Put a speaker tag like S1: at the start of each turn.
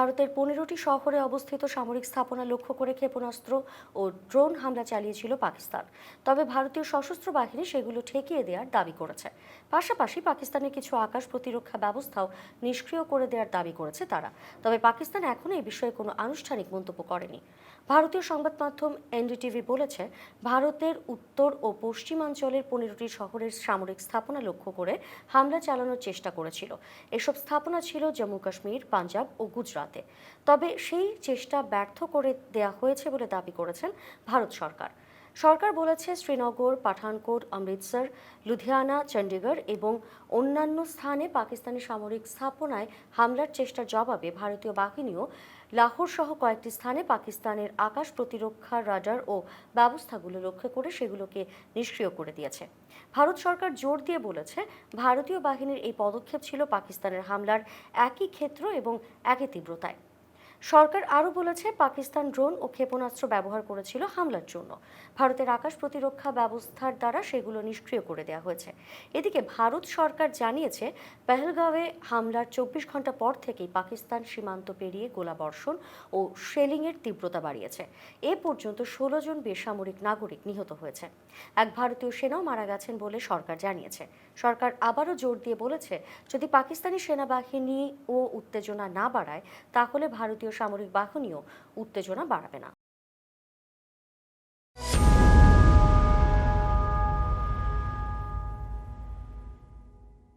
S1: ভারতের পনেরোটি শহরে অবস্থিত সামরিক স্থাপনা লক্ষ্য করে ক্ষেপণাস্ত্র ও ড্রোন হামলা চালিয়েছিল পাকিস্তান। তবে ভারতীয় সশস্ত্র বাহিনী সেগুলো ঠেকিয়ে দেওয়ার দাবি করেছে। পাশাপাশি পাকিস্তানের কিছু আকাশ প্রতিরক্ষা ব্যবস্থাও নিষ্ক্রিয় করে দেওয়ার দাবি করেছে তারা। তবে পাকিস্তান এখনও এই বিষয়ে কোনো আনুষ্ঠানিক মন্তব্য করেনি। ভারতীয় সংবাদ মাধ্যম এনডিটিভি বলেছে, ভারতের উত্তর ও পশ্চিমাঞ্চলের পনেরোটি শহরের সামরিক স্থাপনা লক্ষ্য করে হামলা চালানোর চেষ্টা করেছিল। এসব স্থাপনা ছিল জম্মু কাশ্মীর পাঞ্জাব ও গুজরাতে তবে সেই চেষ্টা ব্যর্থ করে দেয়া হয়েছে বলে দাবি করেছেন ভারত সরকার। সরকার বলেছে শ্রীনগর, পাঠানকোট, অমৃতসর, লুধিয়ানা চণ্ডীগড় এবং অন্যান্য স্থানে পাকিস্তানি সামরিক স্থাপনায় হামলার চেষ্টার জবাবে ভারতীয় বাহিনীও লাহোর সহ কয়েকটি স্থানে পাকিস্তানের আকাশ প্রতিরক্ষা রাডার ও ব্যবস্থাগুলো লক্ষ্য করে সেগুলোকে নিষ্ক্রিয় করে দিয়েছে। ভারত সরকার জোর দিয়ে বলেছে, ভারতীয় বাহিনীর এই পদক্ষেপ ছিল পাকিস্তানের হামলার একই ক্ষেত্র এবং একই তীব্রতায়। সরকার আরও বলেছে, পাকিস্তান ড্রোন ও ক্ষেপণাস্ত্র ব্যবহার করেছিল হামলার জন্য। ভারতের আকাশ প্রতিরক্ষা ব্যবস্থার দ্বারা সেগুলো নিষ্ক্রিয় করে দেওয়া হয়েছে। এদিকে ভারত সরকার জানিয়েছে, পেহেলগাঁওয়ে হামলার চব্বিশ ঘণ্টা পর থেকেই পাকিস্তান সীমান্ত পেরিয়ে গোলাবর্ষণ ও শেলিংয়ের তীব্রতা বাড়িয়েছে। এ পর্যন্ত ষোলো জন বেসামরিক নাগরিক নিহত হয়েছে। এক ভারতীয় সেনাও মারা গেছেন বলে সরকার জানিয়েছে। সরকার আবারও জোর দিয়ে বলেছে, যদি পাকিস্তানি সেনাবাহিনী ও উত্তেজনা না বাড়ায়, তাহলে ভারতীয় সামরিক বাহিনীও উত্তেজনা বাড়াবে না।